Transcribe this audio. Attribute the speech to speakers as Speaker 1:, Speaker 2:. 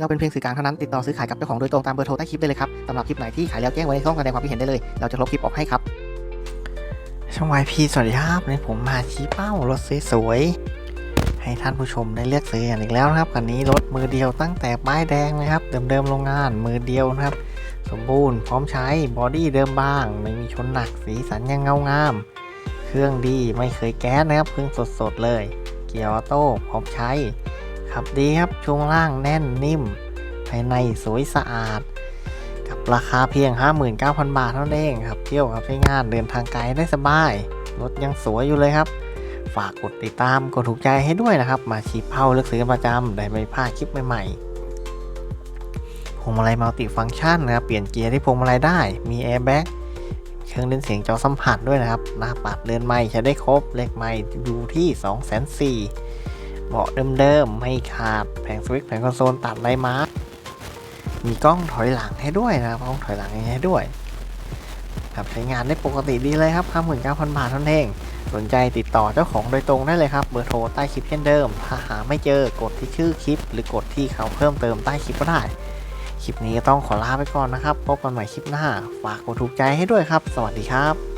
Speaker 1: เราเป็นเพียงสื่อกลางเท่านั้นติดต่อซื้อขายกับเจ้าของโดยตรงตามเบอร์โทรใต้คลิปได้เลยครับสำหรับคลิปไหนที่ขายแล้วแจ้งไว้ในช่องแสดงความคิดเห็นได้เลย เราจะลบคลิปออกให้ครับ ช่องวายพีสวัสดีครับวันนี้ผมมาชี้เป้ารถสวยๆให้ท่านผู้ชมได้เลือกซื้อกันอีกแล้วนะครับคันนี้รถมือเดียวตั้งแต่ป้ายแดงนะครับเดิมๆโรงงานมือเดียวนะครับ สมบูรณ์พร้อมใช้บอดี้เดิมบ้าง ไม่มีชนหนักสีสันยังเงางาม เครื่องดีไม่เคยแก๊สนะครับเครื่องสดๆเลย เกียร์ออโต้พร้อมใช้ ขับดีครับช่วงล่างแน่นนิ่ม ภายในสวยสะอาด กับราคาเพียง 59,000 บาทเท่านั้นเองครับ เที่ยวครับใช้งานเดินทางไกลได้สบาย รถยังสวยอยู่เลยครับ ฝากกดติดตาม กดถูกใจให้ด้วยนะครับ มาชีพเป้าเลือกซื้อประจำได้ไม่พลาดคลิปใหม่ๆพวงมาลัยมัลติฟังก์ชันนะครับ เปลี่ยนเกียร์ที่พวงมาลัยได้ มีแอร์แบ็กเครื่องเล่นเสียงจอสัมผัสด้วยนะครับ หน้าปัดเรือนไม้ใช้ได้ครบ เลขไม้อยู่ที่ 2 4 0 0 0 เบาะเดิมๆ ไม่ขาด แผงสวิตช์แผงคอนโซลตัดไรมาร์มีกล้องถอยหลังให้ด้วยนะครับกล้องถอยหลังให้ด้วยครับใช้งานได้ปกติดีเลยครับ59,000บาทเท่านั้นเอง สนใจติดต่อเจ้าของโดยตรงได้เลยครับ เบอร์โทรใต้คลิปเช่นเดิม ถ้าหาไม่เจอกดที่ชื่อคลิป หรือกดที่เขาเพิ่มเติมใต้คลิปก็ได้ คลิปนี้ต้องขอลาไปก่อนนะครับ พบกันใหม่คลิปหน้า ฝากกดถูกใจให้ด้วยครับ สวัสดีครับ